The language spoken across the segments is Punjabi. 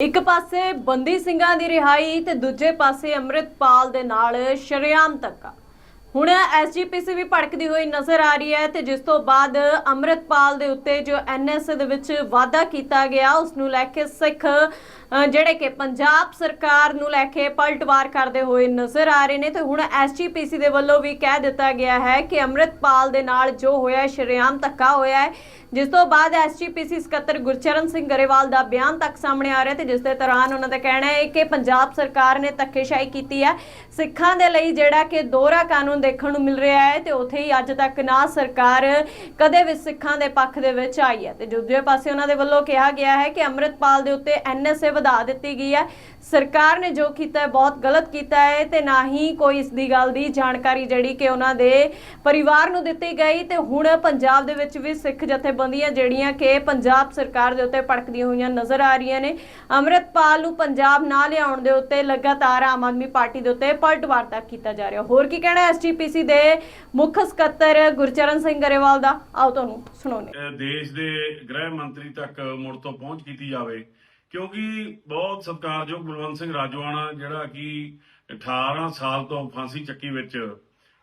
ਇੱਕ ਪਾਸੇ ਬੰਦੀ ਸਿੰਘਾਂ ਦੀ ਰਿਹਾਈ ਤੇ ਦੂਜੇ ਪਾਸੇ ਅੰਮ੍ਰਿਤਪਾਲ ਦੇ ਨਾਲ ਸ਼ਰੇਆਮ ਧੱਕਾ। ਹੁਣ ਐਸਜੀਪੀਸੀ ਵੀ ਭੜਕਦੀ ਹੋਈ ਨਜ਼ਰ ਆ ਰਹੀ ਹੈ ਤੇ ਜਿਸ ਤੋਂ ਬਾਅਦ ਅੰਮ੍ਰਿਤਪਾਲ ਦੇ ਉੱਤੇ ਜੋ ਐਨਐਸਏ ਦੇ ਵਿੱਚ ਵਾਅਦਾ ਕੀਤਾ ਗਿਆ, ਉਸ ਨੂੰ ਲੈ ਕੇ ਸਿੱਖ ਜਿਹੜੇ ਕਿ ਪੰਜਾਬ ਸਰਕਾਰ ਨੂੰ ਲੈ ਕੇ ਪਲਟਵਾਰ ਕਰਦੇ ਹੋਏ ਨਜ਼ਰ ਆ ਰਹੇ ਨੇ ਤੇ ਹੁਣ ਐਸਜੀਪੀਸੀ ਦੇ ਵੱਲੋਂ ਵੀ ਕਹਿ ਦਿੱਤਾ ਗਿਆ ਹੈ ਕਿ ਅੰਮ੍ਰਿਤਪਾਲ ਦੇ ਨਾਲ ਜੋ ਹੋਇਆ ਹੈ, ਸ਼ਰੇਆਮ ਧੱਕਾ ਹੋਇਆ ਹੈ। ਜਿਸ ਤੋਂ ਬਾਅਦ ਐਸਜੀਪੀਸੀ ਸਕੱਤਰ ਗੁਰਚਰਨ ਸਿੰਘ ਗਰੇਵਾਲ ਦਾ ਬਿਆਨ ਤੱਕ ਸਾਹਮਣੇ ਆ ਰਿਹਾ ਤੇ ਜਿਸ ਦੇ ਦੌਰਾਨ ਉਹਨਾਂ ਦਾ ਕਹਿਣਾ ਹੈ ਕਿ ਪੰਜਾਬ ਸਰਕਾਰ ਨੇ ਧੱਕੇਸ਼ਾਹੀ ਕੀਤੀ ਹੈ। ਸਿੱਖਾਂ ਦੇ ਲਈ ਜਿਹੜਾ ਕਿ ਦੋਹਰਾ ਕਾਨੂੰਨ ਦੇਖਣ ਨੂੰ ਮਿਲ ਰਿਹਾ ਹੈ ਤੇ ਉੱਥੇ ਹੀ ਅੱਜ ਤੱਕ ਨਾ ਸਰਕਾਰ ਕਦੇ ਵੀ ਸਿੱਖਾਂ ਦੇ ਪੱਖ ਦੇ ਵਿੱਚ ਆਈ ਹੈ। ਤੇ ਦੂਜੇ ਪਾਸੇ ਉਹਨਾਂ ਦੇ ਵੱਲੋਂ ਕਿਹਾ ਗਿਆ ਹੈ ਕਿ ਅੰਮ੍ਰਿਤਪਾਲ ਦੇ ਉੱਤੇ ਐਨਐਸਏ ਵਧਾ ਦਿੱਤੀ ਗਈ ਹੈ। ਸਰਕਾਰ ਨੇ ਜੋ ਕੀਤਾ ਹੈ, ਬਹੁਤ ਗਲਤ ਕੀਤਾ ਹੈ ਤੇ ਨਾ ਹੀ ਕੋਈ ਇਸ ਦੀ ਗੱਲ ਦੀ ਜਾਣਕਾਰੀ ਜਿਹੜੀ ਕਿ ਉਹਨਾਂ ਦੇ ਪਰਿਵਾਰ ਨੂੰ ਦਿੱਤੀ ਗਈ ਤੇ ਹੁਣ ਪੰਜਾਬ ਦੇ ਵਿੱਚ ਵੀ ਸਿੱਖ ਜਥੇਬੰਦੀਆਂ ਜਿਹੜੀਆਂ ਕਿ ਪੰਜਾਬ ਸਰਕਾਰ ਦੇ ਉੱਤੇ ਭੜਕਦੀਆਂ ਹੋਈਆਂ ਨਜ਼ਰ ਆ ਰਹੀਆਂ ਨੇ। ਅੰਮ੍ਰਿਤਪਾਲ ਨੂੰ ਪੰਜਾਬ ਨਾ ਲਿਆਉਣ ਦੇ ਉੱਤੇ ਲਗਾਤਾਰ ਆਮ ਆਦਮੀ ਪਾਰਟੀ ਦੇ ਉੱਤੇ ਪਲਟਵਾਰ ਤੱਕ ਕੀਤਾ ਜਾ ਰਿਹਾ। ਹੋਰ ਕੀ ਕਹਿਣਾ ਐਸਜੀਪੀਸੀ ਦੇ ਮੁੱਖ ਸਕੱਤਰ ਗੁਰਚਰਨ ਸਿੰਘ ਗਰੇਵਾਲ ਦਾ? ਆਓ ਤੁਹਾਨੂੰ ਸੁਣਾਉਂਦੇ ਦੇਸ਼ ਦੇ ਗ੍ਰਹਿ ਮੰਤਰੀ ਤੱਕ ਮੁੜ ਤੋਂ ਪਹੁੰਚ ਕੀਤੀ ਜਾਵੇ। ਕਿਉਂਕਿ ਬਹੁਤ ਸਤਿਕਾਰਯੋਗ ਬਲਵੰਤ ਸਿੰਘ ਰਾਜਵਾਨਾ, ਜਿਹੜਾ ਕਿ 18 ਸਾਲ ਤੋਂ ਫਾਂਸੀ ਚੱਕੀ ਵਿੱਚ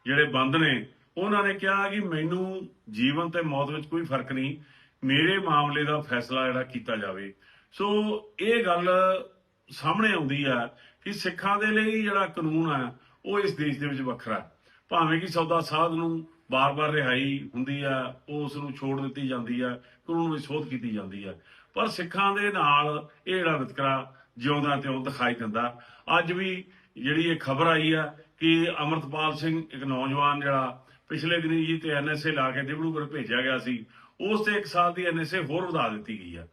ਜਿਹੜੇ ਬੰਦ ਨੇ, ਉਹਨਾਂ ਨੇ ਕਿਹਾ ਕਿ ਮੈਨੂੰ ਜੀਵਨ ਤੇ ਮੌਤ ਵਿੱਚ ਕੋਈ ਫ਼ਰਕ ਨਹੀਂ, ਮੇਰੇ ਮਾਮਲੇ ਦਾ ਫੈਸਲਾ ਜਿਹੜਾ ਕੀਤਾ ਜਾਵੇ। ਸੋ ਇਹ ਗੱਲ ਸਾਹਮਣੇ ਆਉਂਦੀ ਆ ਕਿ ਸਿੱਖਾਂ ਦੇ ਲਈ ਜਿਹੜਾ ਕਾਨੂੰਨ ਆ, ਉਹ ਇਸ ਦੇਸ਼ ਦੇ ਵਿੱਚ ਵੱਖਰਾ ਭਾਵੇਂ ਕਿ ਸੌਦਾ ਸਾਧ ਨੂੰ ਬਾਰ-ਬਾਰ ਰਿਹਾਈ ਹੁੰਦੀ ਆ ਉਹ ਉਸ ਨੂੰ ਛੋੜ ਦਿੱਤੀ ਜਾਂਦੀ ਆ, ਕਾਨੂੰਨ ਵਿੱਚ ਸੋਧ ਕੀਤੀ ਜਾਂਦੀ ਆ। ਪਰ ਸਿੱਖਾਂ ਦੇ ਨਾਲ ਇਹ ਜਿਹੜਾ ਵਿਤਕਰਾ ਜਿਉਂਦਾ ਤੇ ਉਹ ਦਿਖਾਈ ਦਿੰਦਾ। ਅੱਜ ਵੀ ਜਿਹੜੀ ਇਹ ਖਬਰ ਆਈ ਆ ਕਿ ਅਮਰਤਪਾਲ ਸਿੰਘ ਇੱਕ ਨੌਜਵਾਨ ਜਿਹੜਾ ਪਿਛਲੇ ਦਿਨੀ ਜੀ ਤੇ ਐਨਐਸਏ ਲਾ ਕੇ ਡਿਬੜੂਗੜ੍ਹ ਭੇਜਿਆ ਗਿਆ ਸੀ ਉਸ ਤੇ ਇੱਕ ਸਾਲ ਦੀ ਐਨਐਸਏ ਹੋਰ ਵਧਾ ਦਿੱਤੀ ਗਈ ਆ।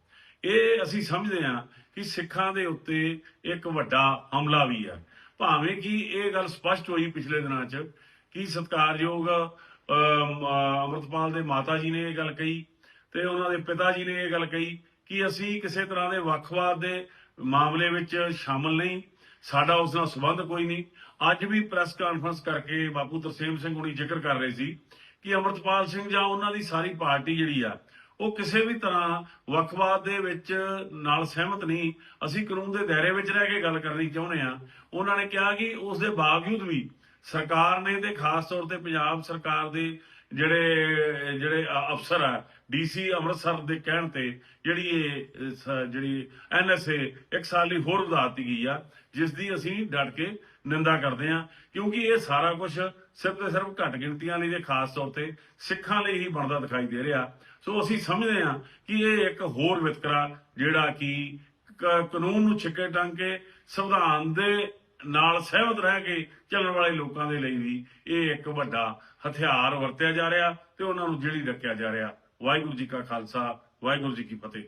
ਇਹ ਅਸੀਂ ਸਮਝਦੇ ਹਾਂ ਕਿ ਸਿੱਖਾਂ ਦੇ ਉੱਤੇ ਇੱਕ ਵੱਡਾ ਹਮਲਾ ਵੀ ਆ। ਭਾਵੇਂ ਕਿ ਇਹ ਗੱਲ ਸਪਸ਼ਟ ਹੋਈ ਪਿਛਲੇ ਦਿਨਾਂ 'ਚ ਕਿ ਸਤਿਕਾਰਯੋਗ ਅਮ, ਅੰਮ੍ਰਿਤਪਾਲ ਦੇ ਮਾਤਾ ਜੀ ਨੇ ਇਹ ਗੱਲ ਕਹੀ ਤੇ ਉਹਨਾਂ ਦੇ ਪਿਤਾ ਜੀ ਨੇ ਇਹ ਗੱਲ ਕਹੀ ਕਿ ਅਸੀਂ ਕਿਸੇ ਤਰ੍ਹਾਂ ਦੇ ਵੱਖਵਾਦ ਦੇ ਮਾਮਲੇ ਵਿੱਚ ਸ਼ਾਮਲ ਨਹੀਂ। ਸਾਡਾ ਉਸ ਨਾਲ ਸੰਬੰਧ ਕੋਈ ਨਹੀਂ। ਅੱਜ ਵੀ ਪ੍ਰੈਸ ਕਾਨਫਰੰਸ ਕਰਕੇ ਬਾਪੂ ਤਰਸੇਮ ਸਿੰਘ ਹੁਣੀ ਜ਼ਿਕਰ ਕਰ ਰਹੇ ਸੀ ਕਿ ਅਮਰਤਪਾਲ ਸਿੰਘ ਜਾਂ ਉਹਨਾਂ ਦੀ ਸਾਰੀ ਪਾਰਟੀ ਜਿਹੜੀ ਆ, ਉਹ ਕਿਸੇ ਵੀ ਤਰ੍ਹਾਂ ਵੱਖਵਾਦ ਦੇ ਵਿੱਚ ਨਾਲ ਸਹਿਮਤ ਨਹੀਂ। ਅਸੀਂ ਕਾਨੂੰਨ ਦੇ ਦਾਇਰੇ ਵਿੱਚ ਰਹਿ ਕੇ ਗੱਲ ਕਰਨੀ ਚਾਹੁੰਦੇ ਆ ਉਹਨਾਂ ਨੇ ਕਿਹਾ ਕਿ ਉਸ ਦੇ ਬਾਵਜੂਦ ਵੀ ਸਰਕਾਰ ਨੇ ਤੇ ਖਾਸ ਤੌਰ ਤੇ ਪੰਜਾਬ ਸਰਕਾਰ ਦੇ ਜਿਹੜੇ ਜਿਹੜੇ ਅਫਸਰ ਆ ਡੀਸੀ ਅੰਮ੍ਰਿਤਸਰ ਦੇ ਕਹਿਣ ਤੇ ਜਿਹੜੀ ਇਹ ਅ, ਸ- ਜਿਹੜੀ ਐਨਐਸਏ ਇੱਕ ਸਾਲ ਲਈ ਹੋਰ ਵਧਾ ਦਿੱਤੀ ਗਈ ਆ ਜਿਸ ਦੀ ਅਸੀਂ ਡਟ ਕੇ ਨਿੰਦਾ ਕਰਦੇ ਆ ਕਿਉਂਕਿ ਇਹ ਸਾਰਾ ਕੁਝ ਸਿਰਫ ਤੇ ਸਿਰਫ ਘੱਟ ਗਿਣਤੀਆਂ ਲਈ ਤੇ ਖਾਸ ਤੌਰ ਤੇ ਸਿੱਖਾਂ ਲਈ ਹੀ ਬਣਦਾ ਦਿਖਾਈ ਦੇ ਰਿਹਾ। ਸੋ ਅਸੀਂ ਸਮਝਦੇ ਹਾਂ ਕਿ ਇਹ ਇੱਕ ਹੋਰ ਵਿਤਕਰਾ ਜਿਹੜਾ ਕਿ ਕ- ਕਾਨੂੰਨ ਨੂੰ ਛਿੱਕੇ ਟੰਗ ਕੇ ਸੰਵਿਧਾਨ ਦੇ ਨਾਲ ਸਹਿਮਤ ਰਹਿ ਕੇ ਚੱਲਣ ਵਾਲੇ ਲੋਕਾਂ ਦੇ ਲਈ ਵੀ ਇਹ ਇੱਕ ਵੱਡਾ ਹਥਿਆਰ ਵਰਤਿਆ ਜਾ ਰਿਹਾ ਤੇ ਉਹਨਾਂ ਨੂੰ ਜਿਹੜੀ ਰੱਖਿਆ ਜਾ ਰਿਹਾ। ਵਾਹਿਗੁਰੂ ਜੀ ਕਾ ਖਾਲਸਾ, ਵਾਹਿਗੁਰੂ ਜੀ ਕੀ ਫਤਿਹ।